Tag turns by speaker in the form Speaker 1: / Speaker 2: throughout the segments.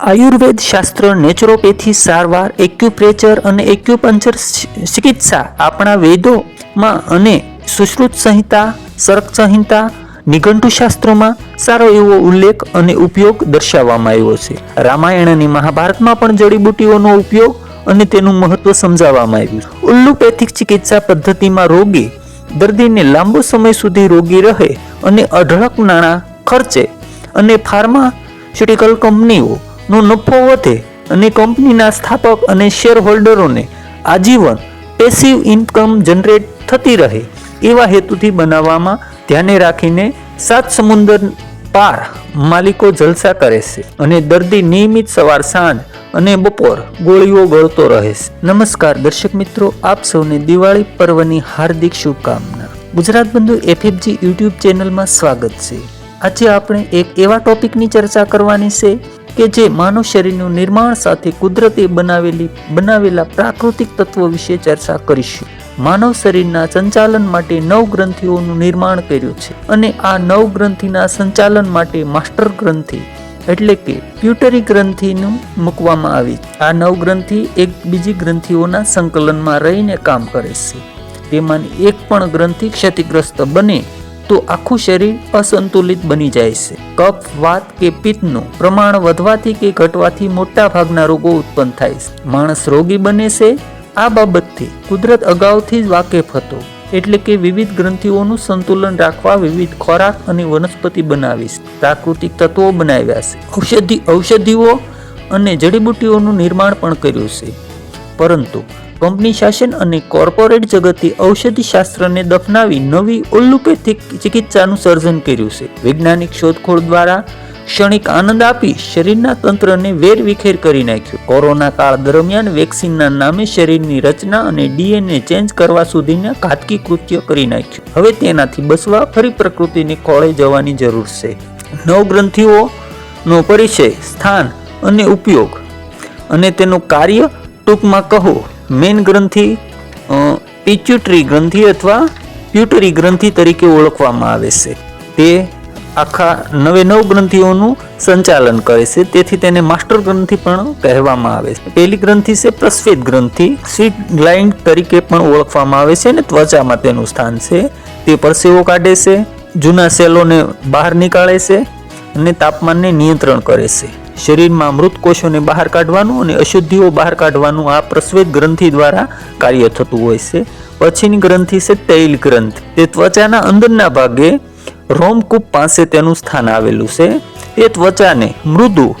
Speaker 1: આયુર્વેદ શાસ્ત્ર નેચરોપેથી સારવાર એક્યુપ્રેચર અને એક્યુપંચર ચિકિત્સા આપણા વેદોમાં અને સુશ્રુત સંહિતા સરક સંહિતા, નિઘંટુ શાસ્ત્રોમાં સારો એવો ઉલ્લેખ અને ઉપયોગ દર્શાવવામાં આવ્યો છે. રામાયણ અને મહાભારતમાં પણ જડીબુટીઓનો ઉપયોગ અને તેનું મહત્વ સમજાવવામાં આવ્યું ઉલ્લુપેથિક ચિકિત્સા પદ્ધતિમાં રોગી દર્દીને લાંબો સમય સુધી રોગી રહે અને અઢળક નાણાં ખર્ચે અને ફાર્માસ્યુટિકલ કંપનીઓનો નફો વધે અને કંપનીના સ્થાપક અને શેર હોલ્ડરોને આજીવન પેસિવ ઇન્કમ જનરેટ થતી રહે એવા હેતુથી બનાવવામાં ધ્યાને રાખીને સાત સમુદ્ર પાર માલિકો જલસા કરે છે અને દર્દી નિયમિત સવાર સાંજ અને બપોર ગોળીઓ ગળતો રહે છે. નમસ્કાર, દર્શક મિત્રો, આપ સૌને દિવાળી પર્વની હાર્દિક શુભકામના. ગુજરાત બંધુ એફએફજી યુટ્યુબ ચેનલમાં સ્વાગત છે. આજે આપણે એક એવા ટોપિકની ચર્ચા કરવાની છે કે જે માનવ શરીરનું નિર્માણ સાથે કુદરતે બનાવેલી, બનાવેલા પ્રાકૃતિક તત્વો વિશે ચર્ચા કરીશું. માનવ શરીરના સંચાલન માટે નવ ગ્રંથિઓનું નિર્માણ કર્યું છે અને આ નવ ગ્રંથિના સંચાલન માટે માસ્ટર ગ્રંથિ, એટલે કે પ્યુટરી ગ્રંથિનું મૂકવામાં આવી. આ નવ ગ્રંથિ એક બીજી ગ્રંથિઓના સંકલનમાં રહીને કામ કરે છે. તેમાંની એક પણ ગ્રંથિ ક્ષતિગ્રસ્ત બને તો આખું શરીર અસંતુલિત બની જાય છે. કફ, વાત કે પિત્તનું પ્રમાણ વધવાથી કે ઘટવાથી મોટા ભાગના રોગો ઉત્પન્ન થાય છે. માણસ રોગી બને છે, આ બાબતથી કુદરત અગાઉથી જ વાકેફ હતો. એટલે કે વિવિધ ગ્રંથિઓનું સંતુલન રાખવા વિવિધ ખોરાક અને વનસ્પતિ બનાવી પ્રાકૃતિક તત્વો બનાવ્યા છે. ઔષધિ, ઔષધિઓ અને જડીબુટ્ટીઓનું નિર્માણ પણ કર્યું છે. પરંતુ કંપની શાસન અને કોર્પોરેટ જગતે ઔષધિ શાસ્ત્રને દફનાવી નવી ઓલ્યુપેથિક ચિકિત્સાનું સર્જન કર્યું છે. વૈજ્ઞાનિક શોધખોળ દ્વારા ક્ષણિક આનંદ આપી શરીરના તંત્રને વેરવિખેર કરી નાખ્યું. કોરોના કાળ દરમિયાન વેક્સિનના નામે શરીરની રચના અને ડીએનએ ચેન્જ કરવા સુધીના ઘાતકી કૃત્ય કરી નાખ્યું. હવે તેનાથી બસવા ફરી પ્રકૃતિને ખોળે જવાની જરૂર છે. નવ ગ્રંથિઓનો પરિચય, સ્થાન અને ઉપયોગ અને તેનું કાર્ય ટૂંકમાં કહો. મેન ગ્રંથિ પિચ્યુટરી ગ્રંથિ અથવા પ્યુટરી ગ્રંથિ તરીકે ઓળખવામાં આવે છે. તે આખા નવે નવ ગ્રંથિઓનું સંચાલન કરે છે. તેથી તેને માસ્ટર ગ્રંથિ પણ કહેવામાં આવે છે. પહેલી ગ્રંથિ છે પ્રસ્ફેદ ગ્રંથિ. સ્વીટ ગ્લાઇન્ડ તરીકે પણ ઓળખવામાં આવે છે અને ત્વચામાં તેનું સ્થાન છે. તે પરસેવો કાઢે છે, જૂના સેલોને બહાર નીકાળે છે અને તાપમાનને નિયંત્રણ કરે છે. શરીરમાં મૃત કોષોને બહાર કાઢવાનું અને અશુદ્ધિઓ બહાર કાઢવાનું આ પ્રસ્વેદ ગ્રંથિ દ્વારા કાર્ય થતું હોય છે. પછીની ગ્રંથિ છે તૈલ ગ્રંથ. તે ત્વચાના અંદરના ભાગે રોમકૂપ પાસે તેનું સ્થાન આવેલું છે. તે ત્વચાને મૃદુ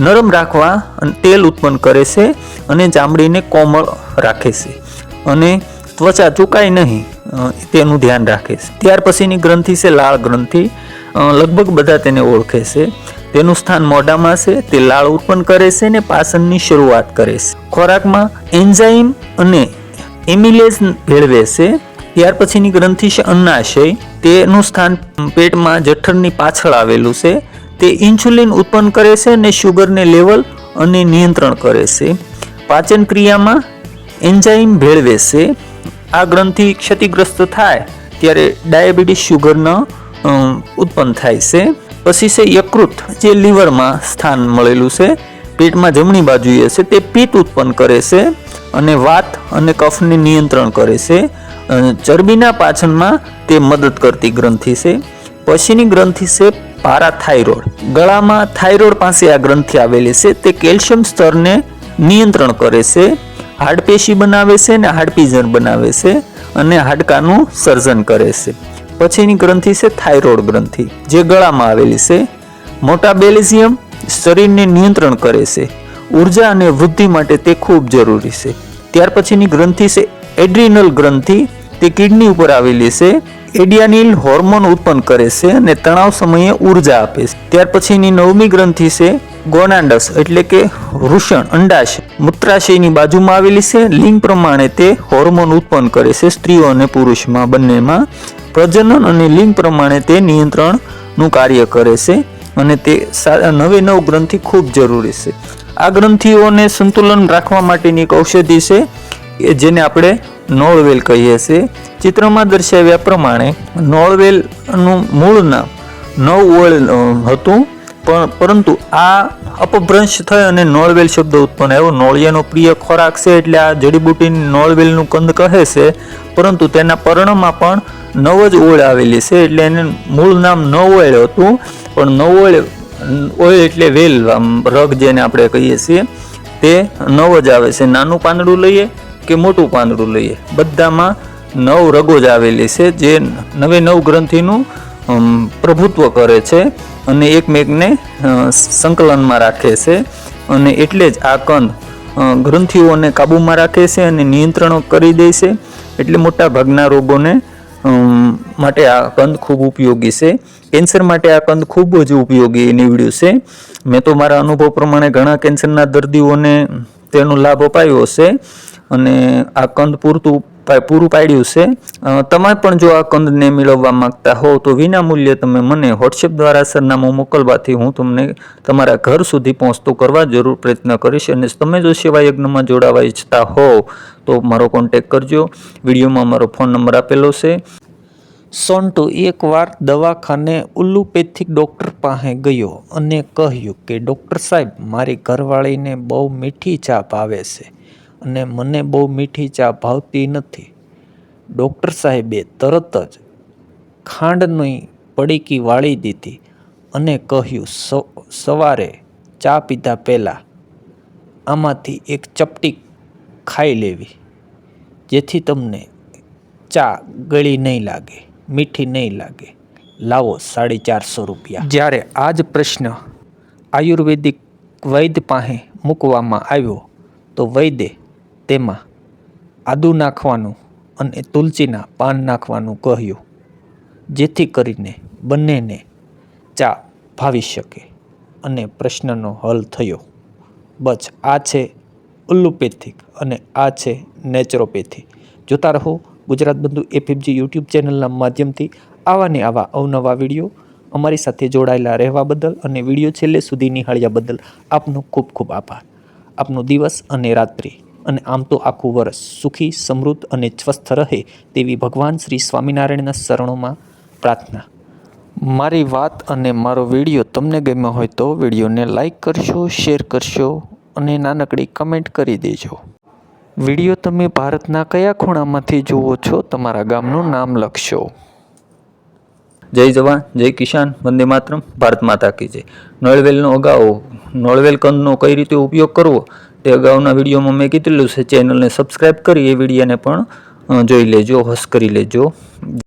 Speaker 1: નરમ રાખવા અને તેલ ઉત્પન્ન કરે છે અને ચામડીને કોમળ રાખે છે. અને ત્વચા ચૂકાય નહીં તેનું ધ્યાન રાખે છે. ત્યાર પછીની ગ્રંથિ છે લાળ ગ્રંથિ. લગભગ બધા તેને ઓળખે છે. તેનું સ્થાન મોઢામાં છે, તે લાળ ઉત્પન્ન કરે છે અને પાચનની શરૂઆત કરે છે. ખોરાકમાં એન્ઝાઇમ અને એમિલેઝ ભેળવે છે. ત્યાર પછીની ગ્રંથિ છે અન્નાશય. તેનું સ્થાન પેટમાં જઠરની પાછળ આવેલું છે. તે ઇન્સ્યુલિન ઉત્પન્ન કરે છે અને શુગરને લેવલ અને નિયંત્રણ કરે છે. પાચન ક્રિયામાં એન્ઝાઇમ ભેળવે છે. આ ગ્રંથિ ક્ષતિગ્રસ્ત થાય ત્યારે ડાયાબિટીસ શુગરનો ઉત્પન્ન થાય છે. પછી છે યકૃત, જે લીવરમાં સ્થાન મળેલું છે, પેટમાં જમણી બાજુએ છે, તે પિત્ત ઉત્પન્ન કરે છે અને વાત અને કફને નિયંત્રણ કરે છે. ચરબીના પાચનમાં તે મદદ કરતી ગ્રંથિ છે. પછીની ગ્રંથિ છે પારાથાઇરોડ ગળામાં થાઇરોડ પાસે આ ગ્રંથિ આવેલી છે. તે કેલ્શિયમ સ્તરને નિયંત્રણ કરે છે. હાડપેશી બનાવે છે અને હાડપિંજર બનાવે છે અને હાડકાનું સર્જન કરે છે. પછીની ગ્રંથિ છે થાઇરોઇડ ગ્રંથિ, જે ગળામાં આવેલી છે. મોટા બેલેઝિયમ શરીરને નિયંત્રણ કરે છે. ઊર્જા અને વૃદ્ધિ માટે તે ખૂબ જરૂરી છે. ત્યાર પછીની ગ્રંથિ છે એડ્રિનલ ગ્રંથિ, તે કિડની ઉપર આવેલી છે. એડિયાનિલ હોર્મોન ઉત્પન્ન કરે છે અને તણાવ સમયે ઊર્જા આપે છે. ત્યાર પછીની નવમી ગ્રંથિ છે ગોનાન્ડસ, એટલે કે વૃષણ અંડાશય મૂત્રાશયની બાજુમાં આવેલી છે. લિંગ પ્રમાણે તે હોર્મોન ઉત્પન્ન કરે છે સ્ત્રીઓ અને પુરુષમાં બંનેમાં. પ્રજનન અને લિંગ પ્રમાણે તે નિયંત્રણનું કાર્ય કરે છે અને તે નવે નવ ગ્રંથિ ખૂબ જરૂરી છે. આ ગ્રંથિઓને સંતુલન રાખવા માટેની એક ઔષધિ છે જેને આપણે નોળવેલ કહીએ છીએ. ચિત્રમાં દર્શાવ્યા પ્રમાણે નોળવેલનું મૂળ નામ નવ ઓળ હતું. પણ, પરંતુ આ અપભ્રંશ થઈ અને નોળવેલ શબ્દ ઉત્પન્ન આવ્યો. નોળિયાનો પ્રિય ખોરાક છે એટલે આ જડીબુટીની નોળવેલનું કંદ કહે છે. પરંતુ તેના પર્ણમાં પણ નવ જ ઓળ આવેલી છે એટલે એને મૂળ નામ નવોળ હતું. પણ નવોળ ઓળ એટલે વેલ રગ જેને આપણે કહીએ છીએ. તે નવ જ આવે છે. નાનું પાંદડું લઈએ કે મોટું પાંદડું લઈએ? બધામાં નવ રગો જ આવેલી છે જે નવે નવ ગ્રંથિનું પ્રભુત્વ કરે છે અને એકમેકને સંકલનમાં રાખે છે. અને એટલે જ આ કંદ ગ્રંથિઓને કાબૂમાં રાખે છે અને નિયંત્રણો કરી દે છે. એટલે મોટા ભાગના રોગોને માટે આ કંદ ખૂબ ઉપયોગી છે. કેન્સર માટે આ કંદ ખૂબ જ ઉપયોગી નીવડ્યું છે. મેં તો મારા અનુભવ પ્રમાણે ઘણા કેન્સરના દર્દીઓને તેનો લાભ અપાયો છે અને આ કંદ પૂરતું પૂરું પાડ્યું છે. તમે પણ જો આ કંદને મેળવવા માંગતા હો, તો વિના મૂલ્યે તમે મને વોટ્સએપ દ્વારા સરનામું મોકલવાથી હું તમને તમારા ઘર સુધી પહોંચતો કરવા જરૂર પ્રયત્ન કરીશ અને તમે જો સેવા યજ્ઞમાં જોડાવા ઈચ્છતા હો, તો મારો કોન્ટેક કરજો. વિડીયોમાં મારો ફોન નંબર આપેલો છે.
Speaker 2: સોન્ટુ, એકવાર દવાખાને ઉલ્લુપેથિક ડૉક્ટર પાસે ગયો અને કહ્યું કે, ડૉક્ટર સાહેબ, મારી ઘરવાળીને બહુ મીઠી ચા ભાવે છે. અને મને બહુ મીઠી ચા ભાવતી નથી. ડૉક્ટર સાહેબે તરત જ ખાંડની પડીકી વાળી દીધી અને કહ્યું સવારે ચા પીધા પહેલાં આમાંથી એક ચપટી ખાઈ લેવી, જેથી તમને ચા ગળી નહીં લાગે, મીઠી નહીં લાગે. લાવો સાડી ચારસો રૂપિયા. જ્યારે આ જ પ્રશ્ન આયુર્વેદિક વૈદ્ય પાસે મૂકવામાં આવ્યો, તો વૈદ્ય તેમાં આદુ નાખવાનું અને તુલસીના પાન નાખવાનું કહ્યું, જેથી કરીને બંનેને ચા ભાવી શકે અને પ્રશ્નનો હલ થયો. બસ આ છે ઉલ્લુપેથિક અને આ છે નેચરોપેથી જોતા રહો ગુજરાત બંધુ એફએફજી યુટ્યુબ ચેનલના માધ્યમથી આવા ને આવા અવનવા વીડિયો અમારી સાથે જોડાયેલા રહેવા બદલ અને વીડિયો છેલ્લે સુધી નિહાળ્યા બદલ આપનો ખૂબ ખૂબ આભાર. આપનો દિવસ અને રાત્રિ અને આમ તો આખું વર્ષ સુખી, સમૃદ્ધ અને સ્વસ્થ રહે તેવી ભગવાન શ્રી સ્વામિનારાયણના શરણોમાં પ્રાર્થના. મારી વાત અને મારો વીડિયો તમને ગમ્યો હોય તો વિડીયોને લાઇક કરશો, શેર કરશો અને નાનકડી કમેન્ટ કરી દેજો. વીડિયો તમે ભારતના કયા ખૂણામાંથી જુઓ છો તમારા ગામનું નામ લખશો.
Speaker 1: જય જવાન, જય કિસાન, વંદે માતરમ, ભારત માતા કી જય. નળવેલનો અગાઉ, નળવેલ કંદનો કઈ રીતે ઉપયોગ કરવો? તે અગાઉના વિડીયોમાં મેં કીધેલું છે, ચેનલને સબસ્ક્રાઈબ કરી એ વિડીયોને પણ જોઈ લેજો, હસ કરી લેજો.